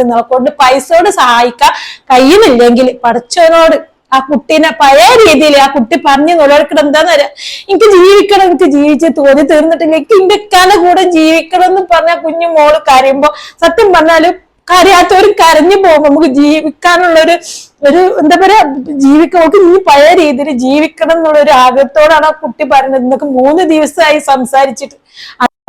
നിങ്ങളെ കൊണ്ട് പൈസയോട് സഹായിക്കാൻ കഴിയുന്നില്ലെങ്കിൽ പഠിച്ചവനോട് ആ കുട്ടീനെ പഴയ രീതിയിൽ ആ കുട്ടി പറഞ്ഞു നുഴക്കണം എന്താന്ന് പറയാ എനിക്ക് ജീവിക്കണം എനിക്ക് ജീവിച്ച് തോന്നി തീർന്നിട്ടില്ല. എനിക്ക് ഇന്ത്യക്കാരുടെ കൂടെ ജീവിക്കണം എന്ന് പറഞ്ഞ കുഞ്ഞു മോൾ കരയുമ്പോ സത്യം പറഞ്ഞാൽ കരയാത്തവർ കരഞ്ഞു പോകും നമുക്ക് ജീവിക്കാനുള്ള ഒരു ഒരു എന്താ പറയാ ജീവിക്കാൻ നമുക്ക് ഇനി പഴയ രീതിയിൽ ജീവിക്കണം എന്നുള്ള ഒരു ആഗ്രഹത്തോടാണ് ആ കുട്ടി പറയുന്നത് ഇന്നൊക്കെ മൂന്ന് ദിവസമായി സംസാരിച്ചിട്ട്.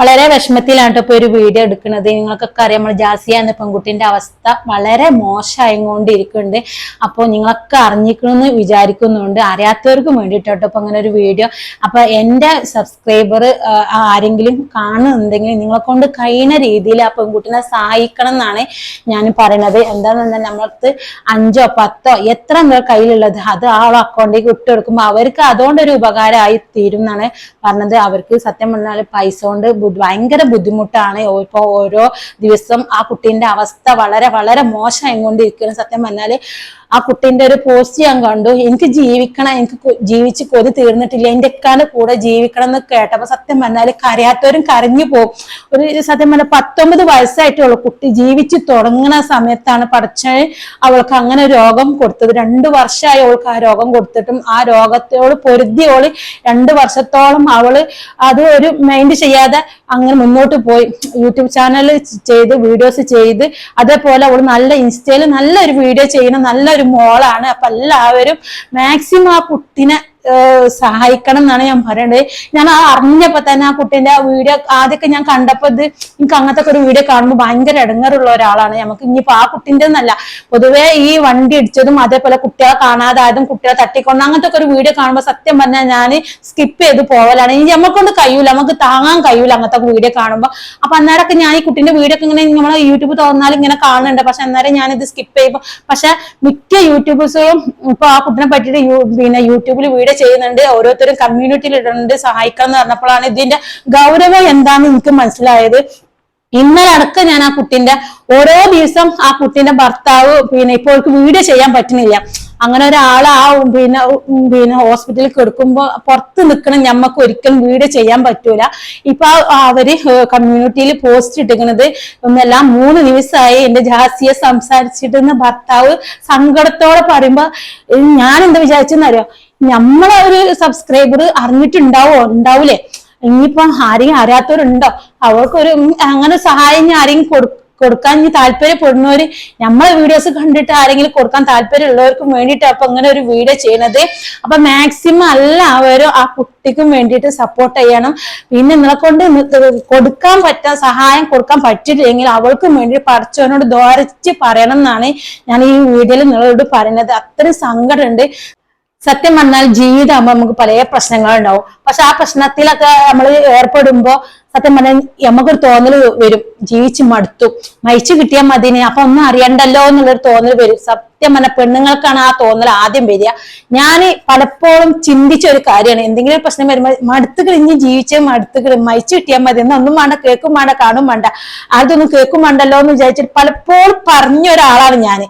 വളരെ വിഷമത്തിലാണ് ഇപ്പോൾ ഇപ്പൊ ഒരു വീഡിയോ എടുക്കുന്നത്. നിങ്ങൾക്കൊക്കെ അറിയാം നമ്മൾ ജാസിയ എന്ന പെൺകുട്ടിന്റെ അവസ്ഥ വളരെ മോശമായിക്കൊണ്ടിരിക്കുന്നുണ്ട്. അപ്പോൾ നിങ്ങളൊക്കെ അറിഞ്ഞിക്കണമെന്ന് വിചാരിക്കുന്നുണ്ട്. അറിയാത്തവർക്കും വേണ്ടിയിട്ടോ ഇപ്പോൾ അങ്ങനെ ഒരു വീഡിയോ അപ്പോൾ എന്റെ സബ്സ്ക്രൈബർ ആരെങ്കിലും കാണുന്നുണ്ടെങ്കിൽ നിങ്ങളെ കൊണ്ട് കഴിയുന്ന രീതിയിൽ ആ പെൺകുട്ടിനെ സഹായിക്കണം എന്നാണ് ഞാൻ പറയണത്. എന്താണെന്ന് നമ്മളടുത്ത് അഞ്ചോ പത്തോ എത്ര നിങ്ങളുടെ കയ്യിലുള്ളത് അത് ആ അക്കൗണ്ടിലേക്ക് ഇട്ട് കൊടുക്കുമ്പോൾ അവർക്ക് അതുകൊണ്ടൊരു ഉപകാരമായി തീരും എന്നാണ് പറഞ്ഞത്. അവർക്ക് സത്യം പറഞ്ഞാൽ പൈസ കൊണ്ട് ഭയങ്കര ബുദ്ധിമുട്ടാണ്. ഇപ്പൊ ഓരോ ദിവസം ആ കുട്ടീന്റെ അവസ്ഥ വളരെ വളരെ മോശമായി കൊണ്ടിരിക്കുന്നു സത്യം പറഞ്ഞാൽ ആ കുട്ടീന്റെ ഒരു പോസ്റ്റ് ഞാൻ കണ്ടു. എനിക്ക് ജീവിക്കണം എനിക്ക് ജീവിച്ച് കൊതി തീർന്നിട്ടില്ല. എന്റെ എക്കാന്റെ കൂടെ ജീവിക്കണം എന്ന് കേട്ടപ്പോ സത്യം പറഞ്ഞാൽ കരയാത്തവരും കരഞ്ഞു പോകും. ഒരു സത്യം പറഞ്ഞാൽ പത്തൊമ്പത് വയസ്സായിട്ടുള്ളൂ കുട്ടി ജീവിച്ച് തുടങ്ങുന്ന സമയത്താണ് പഠിച്ച അവൾക്ക് അങ്ങനെ രോഗം കൊടുത്തത്. രണ്ടു വർഷമായി അവൾക്ക് ആ രോഗം കൊടുത്തിട്ടും ആ രോഗത്തോട് പൊരുതി അവൾ രണ്ടു വർഷത്തോളം അവൾ അത് ഒരു മൈൻഡ് ചെയ്യാതെ അങ്ങനെ മുന്നോട്ട് പോയി. യൂട്യൂബ് ചാനൽ ചെയ്ത് വീഡിയോസ് ചെയ്ത് അതേപോലെ അവൾ നല്ല ഇൻസ്റ്റയിൽ നല്ലൊരു വീഡിയോ ചെയ്യുന്ന നല്ലൊരു മോളാണ്. അപ്പൊ എല്ലാവരും മാക്സിമം ആ കുട്ടിനെ സഹായിക്കണം എന്നാണ് ഞാൻ പറയണത്. ഞാൻ ആ അറിഞ്ഞപ്പോ തന്നെ ആ കുട്ടീന്റെ വീഡിയോ ആദ്യമൊക്കെ ഞാൻ കണ്ടപ്പോ ഇത് എനിക്ക് അങ്ങനത്തെ ഒരു വീഡിയോ കാണുമ്പോൾ ഭയങ്കര ഇടങ്ങറുള്ള ഒരാളാണ്. നമുക്ക് ഇനിയിപ്പോ ആ കുട്ടിന്റെ എന്നല്ല പൊതുവെ ഈ വണ്ടി ഇടിച്ചതും അതേപോലെ കുട്ടികളെ കാണാതായതും കുട്ടികളെ തട്ടിക്കൊണ്ട് അങ്ങനത്തെ ഒരു വീഡിയോ കാണുമ്പോൾ സത്യം പറഞ്ഞാൽ ഞാൻ സ്കിപ്പ് ചെയ്ത് പോവലാണ്. ഇനി നമ്മക്കൊണ്ട് കഴിയൂല നമുക്ക് താങ്ങാൻ കഴിയൂല അങ്ങനത്തെ വീഡിയോ കാണുമ്പോൾ അപ്പൊ അന്നേരമൊക്കെ ഞാൻ ഈ കുട്ടിന്റെ വീഡിയോ ഒക്കെ ഇങ്ങനെ നമ്മളെ യൂട്യൂബ് തുറന്നാൽ ഇങ്ങനെ കാണുന്നുണ്ട്. പക്ഷെ അന്നേരം ഇത് സ്കിപ്പ് ചെയ്യുമ്പോൾ പക്ഷെ മിക്ക യൂട്യൂബേഴ്സും ഇപ്പൊ ആ കുട്ടിനെ പറ്റിയിട്ട് പിന്നെ യൂട്യൂബിൽ വീഡിയോ ചെയ്യുന്നുണ്ട് ഓരോരുത്തരും കമ്മ്യൂണിറ്റിയിൽ ഇടുന്നുണ്ട് സഹായിക്കാം എന്ന് പറഞ്ഞപ്പോഴാണ് ഇതിന്റെ ഗൗരവം എന്താണെന്ന് എനിക്ക് മനസ്സിലായത്. ഇന്നലെ അടക്കം ഞാൻ ആ കുട്ടിന്റെ ഓരോ ദിവസം ആ കുട്ടിന്റെ ഭർത്താവ് പിന്നെ ഇപ്പോൾ വീഡിയോ ചെയ്യാൻ പറ്റുന്നില്ല. അങ്ങനെ ഒരാൾ ആ പിന്നെ പിന്നെ ഹോസ്പിറ്റലിൽ കൊടുക്കുമ്പോ പുറത്ത് നിൽക്കണം ഞമ്മക്ക് ഒരിക്കലും വീട് ചെയ്യാൻ പറ്റൂല. ഇപ്പൊ അവർ കമ്മ്യൂണിറ്റിയിൽ പോസ്റ്റ് ഇട്ടിരിക്കുന്നത് ഒന്നെല്ലാം മൂന്ന് ദിവസമായി എന്റെ ജാസിയെ സംസാരിച്ചിട്ട് ഭർത്താവ് സങ്കടത്തോടെ പറയുമ്പോ ഞാൻ എന്താ വിചാരിച്ചെന്നറിയോ? നമ്മളെ ഒരു സബ്സ്ക്രൈബർ അറിഞ്ഞിട്ടുണ്ടാവോ? ഉണ്ടാവൂലേ? ഇനിയിപ്പം ആരെയും അറിയാത്തവരുണ്ടോ? അവർക്കൊരു അങ്ങനെ സഹായം ഞാൻ ആരെങ്കിലും കൊടു കൊടുക്കാൻ ഇനി താല്പര്യപ്പെടുന്നവര് നമ്മളെ വീഡിയോസ് കണ്ടിട്ട് ആരെങ്കിലും കൊടുക്കാൻ താല്പര്യമുള്ളവർക്കും വേണ്ടിയിട്ട് അപ്പൊ അങ്ങനെ ഒരു വീഡിയോ ചെയ്യണത്. അപ്പൊ മാക്സിമം എല്ലാവരും ആ കുട്ടിക്കും വേണ്ടിയിട്ട് സപ്പോർട്ട് ചെയ്യണം. പിന്നെ നിങ്ങളെ കൊണ്ട് കൊടുക്കാൻ പറ്റാൻ സഹായം കൊടുക്കാൻ പറ്റിയില്ലെങ്കിൽ അവൾക്കും വേണ്ടി പഠിച്ചവനോട് ദ്വാരച്ച് പറയണം എന്നാണ് ഞാൻ ഈ വീഡിയോയിൽ നിങ്ങളോട് പറയുന്നത്. അത്രയും സങ്കടമുണ്ട് സത്യം പറഞ്ഞാൽ ജീവിതമാകുമ്പോൾ നമുക്ക് പല പ്രശ്നങ്ങളുണ്ടാവും. പക്ഷെ ആ പ്രശ്നത്തിലൊക്കെ നമ്മൾ ഏർപ്പെടുമ്പോ സത്യം പറഞ്ഞാൽ നമുക്കൊരു തോന്നൽ വരും. ജീവിച്ച് മടുത്തു. മരിച്ചു കിട്ടിയാൽ മതിനെ അപ്പൊ ഒന്നും അറിയണ്ടല്ലോ എന്നുള്ളൊരു തോന്നൽ വരും. സത്യം പറഞ്ഞ പെണ്ണുങ്ങൾക്കാണ് ആ തോന്നൽ ആദ്യം വരിക. ഞാൻ പലപ്പോഴും ചിന്തിച്ച ഒരു കാര്യമാണ്. എന്തെങ്കിലും ഒരു പ്രശ്നം വരുമ്പോൾ മടുത്തുകൾ ഇനി ജീവിച്ച് മടുത്തുകൾ മരിച്ചു കിട്ടിയാൽ മതി. എന്നാ ഒന്നും വേണ്ട കേൾക്കും വേണ്ട കാണും വേണ്ട. അതൊന്നും കേൾക്കും വേണ്ടല്ലോ എന്ന് വിചാരിച്ചിട്ട് പലപ്പോഴും പറഞ്ഞ ഒരാളാണ് ഞാൻ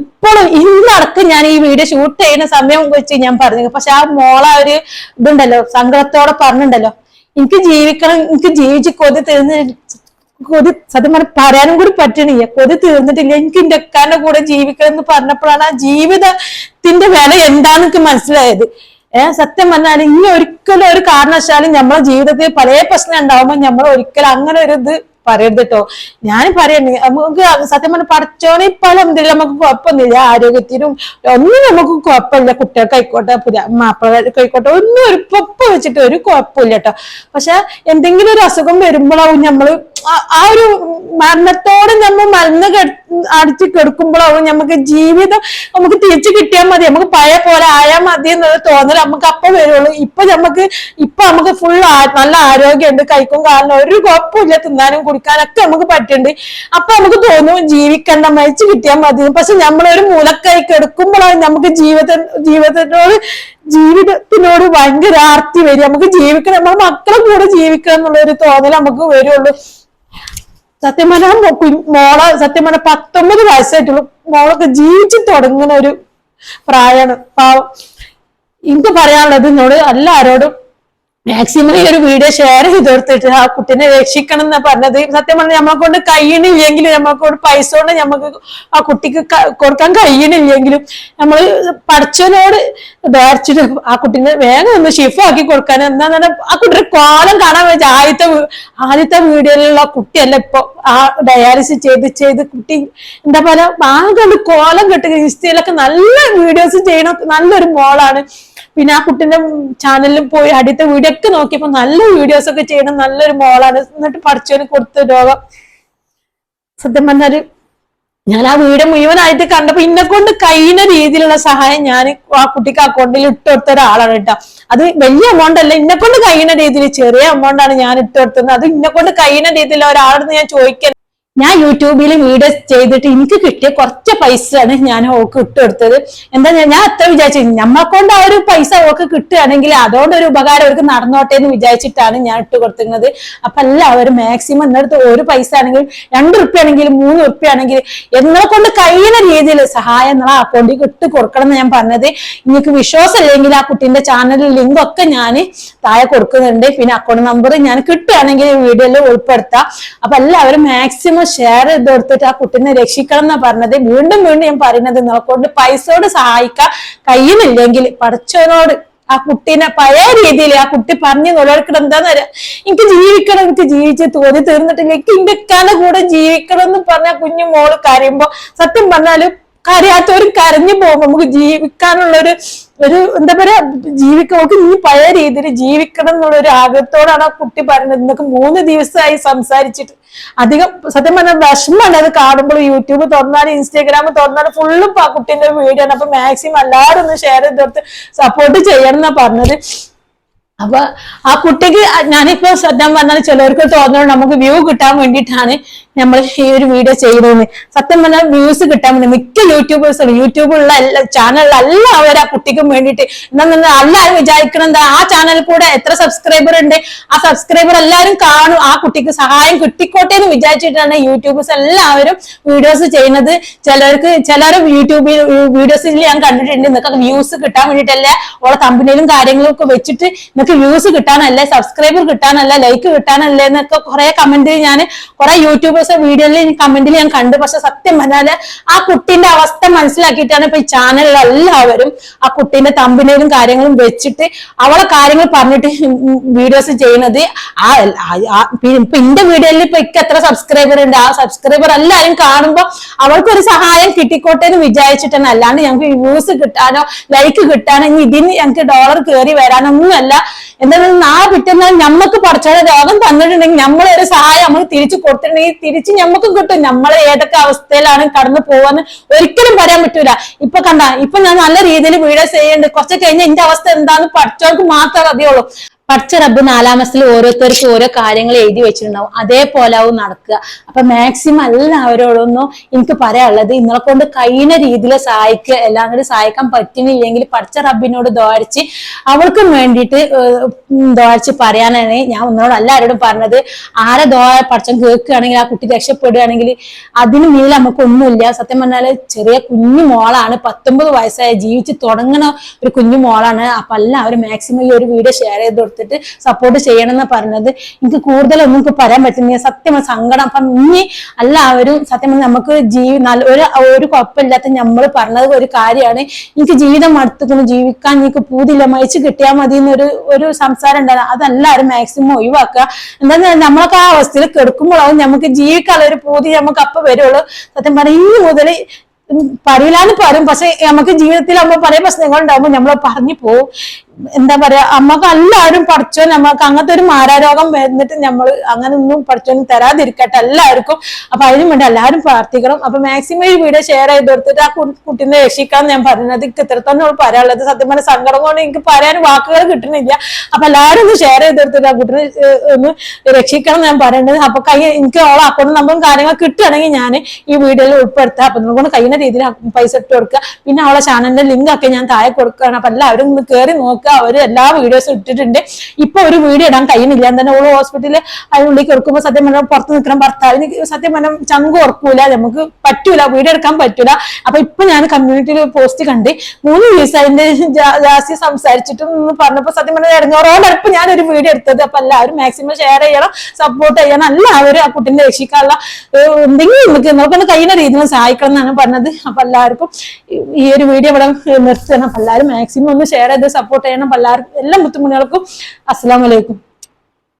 ഇപ്പോഴും ഇന്നടക്ക് ഞാൻ ഈ വീഡിയോ ഷൂട്ട് ചെയ്യുന്ന സമയം വെച്ച് ഞാൻ പറഞ്ഞു പക്ഷെ ആ മോള ഒരു ഇതുണ്ടല്ലോ സങ്കടത്തോടെ പറഞ്ഞിട്ടുണ്ടല്ലോ. എനിക്ക് ജീവിക്കണം എനിക്ക് ജീവിച്ച് കൊതി തീർന്ന് കൊതി സത്യം പറഞ്ഞ പറയാനും കൂടി പറ്റണില്ല. കൊതി തീർന്നിട്ടില്ല. എനിക്ക് എന്റെ അക്കാന്റെ കൂടെ ജീവിക്കണം എന്ന് പറഞ്ഞപ്പോഴാണ് ആ ജീവിതത്തിന്റെ വില എന്താന്ന് എനിക്ക് മനസ്സിലായത്. ഏഹ് സത്യം പറഞ്ഞാൽ ഇനി ഒരിക്കലും ഒരു കാരണവശാലും നമ്മളെ ജീവിതത്തിൽ പല പ്രശ്നം ഉണ്ടാവുമ്പോൾ നമ്മൾ ഒരിക്കലും അങ്ങനെ ഒരു ഇത് പറയരുത് കേട്ടോ ഞാൻ പറയണേ നമുക്ക് സത്യം പറഞ്ഞ പഠിച്ചോണെ ഇപ്പോഴും എന്തെങ്കിലും നമുക്ക് കുഴപ്പമൊന്നുമില്ല. ആരോഗ്യത്തിനും ഒന്നും നമുക്ക് കുഴപ്പമില്ല. കുട്ടികൾക്കായിക്കോട്ടെ പുതിയ മാപ്പിളക്കായിക്കോട്ടെ ഒന്നും ഒരു പൊപ്പ വെച്ചിട്ട് ഒരു കുഴപ്പമില്ല കേട്ടോ പക്ഷെ എന്തെങ്കിലും ഒരു അസുഖം വരുമ്പോഴാവും നമ്മൾ ആ- ഒരു മരണത്തോട് നമ്മൾ മരുന്ന് അടിച്ച് കിടക്കുമ്പോഴാവും നമുക്ക് ജീവിതം നമുക്ക് തിരിച്ചു കിട്ടിയാൽ മതി. നമുക്ക് പഴയ പോലെ ആയാൽ മതി എന്നുള്ള തോന്നൽ നമുക്ക് അപ്പൊ വരുള്ളൂ. ഇപ്പൊ നമുക്ക് ഇപ്പൊ നമുക്ക് ഫുൾ നല്ല ആരോഗ്യമുണ്ട്. കഴിക്കും കാരണം ഒരു കുഴപ്പമില്ല. തിന്നാനും കുടിക്കാനൊക്കെ നമുക്ക് പറ്റുന്നുണ്ട്. അപ്പൊ നമുക്ക് തോന്നും ജീവിക്കണ്ട മരിച്ചു കിട്ടിയാൽ മതി. പക്ഷെ നമ്മളൊരു മൂലക്കായി കിടക്കുമ്പോഴാണ് നമുക്ക് ജീവിത ജീവിതത്തിനോട് ജീവിതത്തിനോട് ഭയങ്കര ആർത്തി വരും നമുക്ക് ജീവിക്കണം. നമ്മുടെ മക്കളെ കൂടെ ജീവിക്കണം എന്നുള്ള ഒരു തോന്നൽ നമുക്ക് വരുള്ളൂ. സത്യം പറഞ്ഞാൽ മോളെ സത്യം പറഞ്ഞ പത്തൊമ്പത് വയസ്സായിട്ടുള്ളൂ. മോളൊക്കെ ജീവിച്ചു തുടങ്ങുന്ന ഒരു പ്രായമാണ് പാവം. എനിക്ക് പറയാനുള്ളത് എന്നോട് എല്ലാരോടും മാക്സിമം ഈ ഒരു വീഡിയോ ഷെയർ ചെയ്ത് കൊടുത്തിട്ട് ആ കുട്ടീനെ രക്ഷിക്കണം എന്നാ പറഞ്ഞത്. സത്യം പറഞ്ഞാൽ നമ്മളെ കൊണ്ട് കഴിയണില്ലെങ്കിലും നമ്മളെ കൊണ്ട് പൈസ കൊണ്ട് നമുക്ക് ആ കുട്ടിക്ക് കൊടുക്കാൻ കഴിയണില്ലെങ്കിലും നമ്മൾ പഠിച്ചവനോട് വേർച്ചിട്ട് ആ കുട്ടീനെ വേഗം ഒന്ന് ഷിഫ് ആക്കി കൊടുക്കാൻ എന്താ ആ കുട്ടിയുടെ കോലം കാണാൻ വെച്ച ആദ്യത്തെ ആദ്യത്തെ വീഡിയോയിലുള്ള കുട്ടിയല്ല ഇപ്പൊ ആ ഡയാലിസിസ് ചെയ്ത് ചെയ്ത് കുട്ടി എന്താ പറയാ ആകെ കോലം കെട്ടുക ഇൻസ്റ്റയിലൊക്കെ നല്ല വീഡിയോസ് ചെയ്യണ നല്ലൊരു മോളാണ്. പിന്നെ ആ കുട്ടിന്റെ ചാനലിൽ പോയി അടുത്ത വീഡിയോ ഒക്കെ നോക്കിയപ്പോ നല്ല വീഡിയോസ് ഒക്കെ ചെയ്യണം നല്ലൊരു മോളാണ്. എന്നിട്ട് പഠിച്ചവന് കൊടുത്ത രോഗം. സത്യം പറഞ്ഞാൽ ഞാൻ ആ വീഡിയോ മുഴുവനായിട്ട് കണ്ടപ്പോ ഇന്നെ കൊണ്ട് കഴിയുന്ന രീതിയിലുള്ള സഹായം ഞാൻ ആ കുട്ടിക്ക് അക്കൗണ്ടിൽ ഇട്ട് കൊടുത്ത ഒരാളാണ് കേട്ടോ. അത് വലിയ എമൗണ്ട് അല്ല ഇന്നെ കൊണ്ട് കഴിയുന്ന രീതിയിൽ ചെറിയ എമൗണ്ട് ആണ് ഞാൻ ഇട്ട് കൊടുത്തത്. അത് ഇന്നെ കൊണ്ട് കഴിയുന്ന രീതിയിൽ ഒരാളോട് ഞാൻ ചോദിക്കാൻ ഞാൻ യൂട്യൂബിൽ വീഡിയോസ് ചെയ്തിട്ട് എനിക്ക് കിട്ടിയ കുറച്ച് പൈസയാണ് ഞാൻ ഓക്ക് ഇട്ട് കൊടുത്തത് എന്താ ഞാൻ അത്ര വിചാരിച്ചു. നമ്മളെ ആ ഒരു പൈസ ഓക്ക് കിട്ടുകയാണെങ്കിൽ അതുകൊണ്ട് ഒരു ഉപകാരം അവർക്ക് നടന്നോട്ടെ എന്ന് വിചാരിച്ചിട്ടാണ് ഞാൻ ഇട്ട് കൊടുത്തിരുന്നത്. അപ്പൊ എല്ലാവരും മാക്സിമം എന്നിടത്ത് ഒരു പൈസ ആണെങ്കിലും രണ്ട് റുപ്യ ആണെങ്കിലും മൂന്ന് റുപ്യ ആണെങ്കിലും എന്നെ കൊണ്ട് കഴിയുന്ന രീതിയിൽ സഹായം നിങ്ങളെ അക്കൗണ്ടിൽ ഇട്ട് കൊടുക്കണം എന്ന് ഞാൻ പറഞ്ഞത്. നിങ്ങൾക്ക് വിശ്വാസം ഇല്ലെങ്കിൽ ആ കുട്ടീന്റെ ചാനലിൽ ലിങ്ക് ഒക്കെ ഞാൻ താഴെ കൊടുക്കുന്നുണ്ട്. പിന്നെ അക്കൗണ്ട് നമ്പർ ഞാൻ കിട്ടുകയാണെങ്കിൽ വീഡിയോയിൽ ഉൾപ്പെടുത്താം. അപ്പൊ എല്ലാവരും മാക്സിമം ഷെയർ ചെയ്ത് കൊടുത്തിട്ട് ആ കുട്ടീനെ രക്ഷിക്കണം എന്നാ പറഞ്ഞത്. വീണ്ടും വീണ്ടും ഞാൻ പറയുന്നത് നിങ്ങളെക്കൊണ്ട് പൈസയോട് സഹായിക്കാൻ കഴിയുന്നില്ലെങ്കിൽ പഠിച്ചവനോട് ആ കുട്ടീനെ പഴയ രീതിയിൽ ആ കുട്ടി പറഞ്ഞു നുഴക്കണം എന്താന്ന് പറയാ എനിക്ക് ജീവിക്കണം എനിക്ക് ജീവിച്ച് തോന്നി തീർന്നിട്ടില്ല. എനിക്ക് ഇന്റെ ഇക്കാന്റെ കൂടെ ജീവിക്കണം എന്ന് പറഞ്ഞ കുഞ്ഞു മോൾ കരയുമ്പോ സത്യം പറഞ്ഞാൽ കരയാത്തവരും കരഞ്ഞു പോകുമ്പോ നമുക്ക് ജീവിക്കാനുള്ള ഒരു എന്താ പറയാ ജീവിക്ക നമുക്ക് ഇനി പഴയ രീതിയിൽ ജീവിക്കണം എന്നുള്ള ഒരു ആഗ്രഹത്തോടാണ് ആ കുട്ടി പറയുന്നത്. എന്നൊക്കെ മൂന്ന് ദിവസമായി സംസാരിച്ചിട്ട്. അധികം സത്യം പറഞ്ഞാൽ വിഷമമാണ് അത് കാണുമ്പോൾ യൂട്യൂബ് തുറന്നാലും ഇൻസ്റ്റാഗ്രാം തുറന്നാലും ഫുള്ളും ആ കുട്ടീന്റെ വീഡിയോ ആണ്. അപ്പൊ മാക്സിമം എല്ലാവരും ഒന്ന് ഷെയർ ചെയ്ത് കൊടുത്ത് സപ്പോർട്ട് ചെയ്യണം എന്നാ പറഞ്ഞത്. അപ്പൊ ആ കുട്ടിക്ക് ഞാനിപ്പോ സത്യം പറഞ്ഞാൽ ചിലർക്ക് തോന്നുന്നു നമുക്ക് വ്യൂ കിട്ടാൻ വേണ്ടിയിട്ടാണ്. നമ്മൾ ഈ ഒരു വീഡിയോ ചെയ്യുന്നത് സത്യം പറഞ്ഞാൽ വ്യൂസ് കിട്ടാൻ വേണ്ടി മിക്ക യൂട്യൂബേഴ്സും യൂട്യൂബിലുള്ള എല്ലാ ചാനലിൽ എല്ലാവരും ആ കുട്ടിക്കും വേണ്ടിയിട്ട് എന്നാൽ എല്ലാവരും വിചാരിക്കണം എന്താ? ആ ചാനലിൽ കൂടെ എത്ര സബ്സ്ക്രൈബർ ഉണ്ട്? ആ സബ്സ്ക്രൈബർ എല്ലാവരും കാണും. ആ കുട്ടിക്ക് സഹായം കിട്ടിക്കോട്ടെ എന്ന് വിചാരിച്ചിട്ടാണ് യൂട്യൂബേഴ്സ് എല്ലാവരും വീഡിയോസ് ചെയ്യുന്നത്. ചിലർക്ക് ചിലർ യൂട്യൂബിൽ വീഡിയോസിൽ ഞാൻ കണ്ടിട്ടുണ്ട്. നിങ്ങൾക്ക് വ്യൂസ് കിട്ടാൻ വേണ്ടിയിട്ടല്ലേ? ഓളെ കമ്പനിയിലും കാര്യങ്ങളും ഒക്കെ വെച്ചിട്ട് നിങ്ങൾക്ക് വ്യൂസ് കിട്ടാനല്ലേ? സബ്സ്ക്രൈബർ കിട്ടാനല്ല? ലൈക്ക് കിട്ടാനല്ലേ? എന്നൊക്കെ കുറെ കമന്റ് ഞാൻ കുറെ യൂട്യൂബേഴ്സ് വീഡിയോയിൽ കമന്റിൽ ഞാൻ കണ്ടു. പക്ഷെ സത്യം പറഞ്ഞാൽ ആ കുട്ടീന്റെ അവസ്ഥ മനസ്സിലാക്കിയിട്ടാണ് ഇപ്പൊ ഈ ചാനലിലുള്ള എല്ലാവരും ആ കുട്ടീന്റെ തമ്പിനേലും കാര്യങ്ങളും വെച്ചിട്ട് അവളെ കാര്യങ്ങൾ പറഞ്ഞിട്ട് വീഡിയോസ് ചെയ്യുന്നത്. ആ ഇപ്പൊ എന്റെ വീഡിയോയിൽ ഇപ്പൊ ഇക്ക് എത്ര സബ്സ്ക്രൈബർ ഉണ്ട്. ആ സബ്സ്ക്രൈബർ എല്ലാരും കാണുമ്പോ അവൾക്കൊരു സഹായം കിട്ടിക്കോട്ടെ എന്ന് വിചാരിച്ചിട്ടാണ്. അല്ലാണ്ട് ഞങ്ങൾക്ക് വ്യൂസ് കിട്ടാനോ ലൈക്ക് കിട്ടാനോ ഇനി ഇതിന് ഞങ്ങൾക്ക് ഡോളർ കയറി വരാനൊന്നുമല്ല എന്താണെന്ന് നാ പിറ്റുന്നാൽ ഞമ്മക്ക് പഠിച്ചോടെ രോഗം തന്നിട്ടുണ്ടെങ്കിൽ നമ്മളൊരു സഹായം നമ്മൾ തിരിച്ചു കൊടുത്തിട്ടുണ്ടെങ്കിൽ തിരിച്ച് ഞമ്മക്കും കിട്ടും. നമ്മൾ ഏതൊക്കെ അവസ്ഥയിലാണ് കടന്നു പോവാന്ന് ഒരിക്കലും പറയാൻ പറ്റൂല. ഇപ്പൊ കണ്ട ഇപ്പൊ ഞാൻ നല്ല രീതിയിൽ വീഡിയോസ് ചെയ്യുന്നുണ്ട്. കുറച്ച് കഴിഞ്ഞാൽ എന്റെ അവസ്ഥ എന്താന്ന് പഠിച്ചവർക്ക് മാത്രമേ അറിയുള്ളൂ. പഠിച്ച റബ്ബ് നാലാം മാസത്തിൽ ഓരോരുത്തർക്കും ഓരോ കാര്യങ്ങൾ എഴുതി വെച്ചിട്ടുണ്ടാവും. അതേപോലെ ആവും നടക്കുക. അപ്പൊ മാക്സിമം എല്ലാവരോടൊന്നും എനിക്ക് പറയാനുള്ളത് നിങ്ങളെ കൊണ്ട് കഴിയുന്ന രീതിയിൽ സഹായിക്കുക എല്ലാം കൂടി സഹായിക്കാൻ പറ്റുന്നില്ലെങ്കിൽ പഠിച്ച റബ്ബിനോട് ദ്വാരിച്ച് അവൾക്കും വേണ്ടിയിട്ട് ദ്വാരിച്ച് പറയാനാണ് ഞാൻ ഒന്നോട് എല്ലാവരോടും പറഞ്ഞത്. ആരെ ദോ പഠിച്ചം കേൾക്കുകയാണെങ്കിൽ ആ കുട്ടി രക്ഷപ്പെടുകയാണെങ്കിൽ അതിന് മേലെ നമുക്ക് ഒന്നുമില്ല. സത്യം പറഞ്ഞാൽ ചെറിയ കുഞ്ഞു മോളാണ് പത്തൊമ്പത് വയസ്സായ ജീവിച്ച് തുടങ്ങുന്ന ഒരു കുഞ്ഞു മോളാണ്. അപ്പൊ എല്ലാവരും മാക്സിമം ഈ ഒരു വീഡിയോ ഷെയർ ചെയ്ത് കൊടുത്തിട്ട് സപ്പോർട്ട് ചെയ്യണം എന്ന് പറഞ്ഞത്. എനിക്ക് കൂടുതലൊന്നും എനിക്ക് പറയാൻ പറ്റുന്നില്ല. സത്യം സങ്കടം. അപ്പം ഇനി എല്ലാവരും സത്യം നമുക്ക് ജീവി നല്ല ഒരു ഒരു കുഴപ്പമില്ലാത്ത നമ്മൾ പറഞ്ഞത് ഒരു കാര്യമാണ്. എനിക്ക് ജീവിതം അടുത്തുനിന്ന് ജീവിക്കാൻ എനിക്ക് പൂതില്ല മയച്ച് കിട്ടിയാൽ മതി എന്നൊരു ഒരു സംസാരം ഉണ്ടായിരുന്നു. അതെല്ലാവരും മാക്സിമം ഒഴിവാക്കുക. എന്താ നമ്മളൊക്കെ ആ അവസ്ഥയിൽ കിടക്കുമ്പോഴാവും നമുക്ക് ജീവിക്കാനുള്ള ഒരു പൂതി നമുക്ക് അപ്പൊ വരുള്ളൂ. സത്യം പറഞ്ഞാൽ ഇനി മുതൽ പറയില്ലാന്ന് പറയും. പക്ഷെ നമുക്ക് ജീവിതത്തിൽ നമ്മൾ പല പ്രശ്നങ്ങൾ ഉണ്ടാകുമ്പോൾ നമ്മൾ പറഞ്ഞു പോവും. എന്താ പറയാ നമ്മക്ക് എല്ലാവരും പഠിച്ചോ നമ്മക്ക് അങ്ങനത്തെ ഒരു മാരാരോഗം വന്നിട്ട് നമ്മൾ അങ്ങനെ ഒന്നും പഠിച്ചോന്നും തരാതിരിക്കട്ടെ എല്ലാവർക്കും. അപ്പൊ അതിനു വേണ്ടി എല്ലാവരും പ്രാർത്ഥിക്കണം. അപ്പൊ മാക്സിമം ഈ വീഡിയോ ഷെയർ ചെയ്ത് കൊടുത്തിട്ട് ആ കുട്ടീനെ രക്ഷിക്കാൻ ഞാൻ പറഞ്ഞത് എനിക്ക് ഇത്രത്തോളം പറയാനുള്ളത്. സത്യം പറഞ്ഞ സങ്കടം കൊണ്ട് എനിക്ക് പറയാൻ വാക്കുകൾ കിട്ടണില്ല. അപ്പൊ എല്ലാവരും ഒന്ന് ഷെയർ ചെയ്ത് കൊടുത്തിട്ട് ആ കുട്ടീനെ ഒന്ന് രക്ഷിക്കണം ഞാൻ പറയേണ്ടത് അപ്പൊ കൈ എനിക്ക് ഓളെ അക്കൗണ്ട് നമ്പറും കാര്യങ്ങൾ കിട്ടുകയാണെങ്കിൽ ഞാൻ ഈ വീഡിയോയിൽ ഉൾപ്പെടുത്താം. അപ്പൊ കൊണ്ട് കഴിയുന്ന രീതിയിൽ പൈസ ഇട്ട് കൊടുക്കുക. പിന്നെ അവളെ ചാനലിന്റെ ലിങ്ക് ഒക്കെ ഞാൻ താഴെ കൊടുക്കുകയാണ്. അപ്പൊ എല്ലാവരും ഒന്ന് കയറി നോക്കുക കൊടുക്കുക അവർ എല്ലാ വീഡിയോസും ഇട്ടിട്ടുണ്ട്. ഇപ്പൊ ഒരു വീഡിയോ ഇടാൻ കഴിയുന്നില്ല. തന്നെ ഓൾ ഹോസ്പിറ്റലിൽ അതിനുള്ളിൽ കിടക്കുമ്പോൾ സത്യം പറഞ്ഞാൽ പുറത്ത് നിൽക്കണം ഭർത്താവിന് സത്യം പറഞ്ഞാൽ ചങ്ക് ഉറക്കൂല. നമുക്ക് പറ്റൂല. വീഡിയോ എടുക്കാൻ പറ്റൂല. അപ്പൊ ഇപ്പൊ ഞാൻ കമ്മ്യൂണിറ്റിയിൽ പോസ്റ്റ് കണ്ട് മൂന്ന് ദിവസം അതിന്റെ ജാസ്തി സംസാരിച്ചിട്ടും പറഞ്ഞപ്പോ സത്യം പറഞ്ഞാൽ ഇടങ്ങോറോടൊപ്പം ഞാൻ ഒരു വീഡിയോ എടുത്തത്. അപ്പൊ എല്ലാവരും മാക്സിമം ഷെയർ ചെയ്യണം സപ്പോർട്ട് ചെയ്യണം. എല്ലാവരും ആ കുട്ടീനെ രക്ഷിക്കാനുള്ള എന്തെങ്കിലും നമുക്ക് നമുക്കൊന്ന് കഴിയുന്ന രീതിയിൽ സഹായിക്കണം എന്നാണ് പറഞ്ഞത്. അപ്പൊ എല്ലാവർക്കും ഈ ഒരു വീഡിയോ ഇവിടെ നിർത്തണം. അപ്പൊ എല്ലാവരും മാക്സിമം ഒന്ന് ഷെയർ ചെയ്ത് സപ്പോർട്ട് ചെയ്യണം. അപ്പൊ എല്ലാവർക്കും എല്ലാ മുത്തുമണികൾക്കും അസ്സലാമലൈക്കും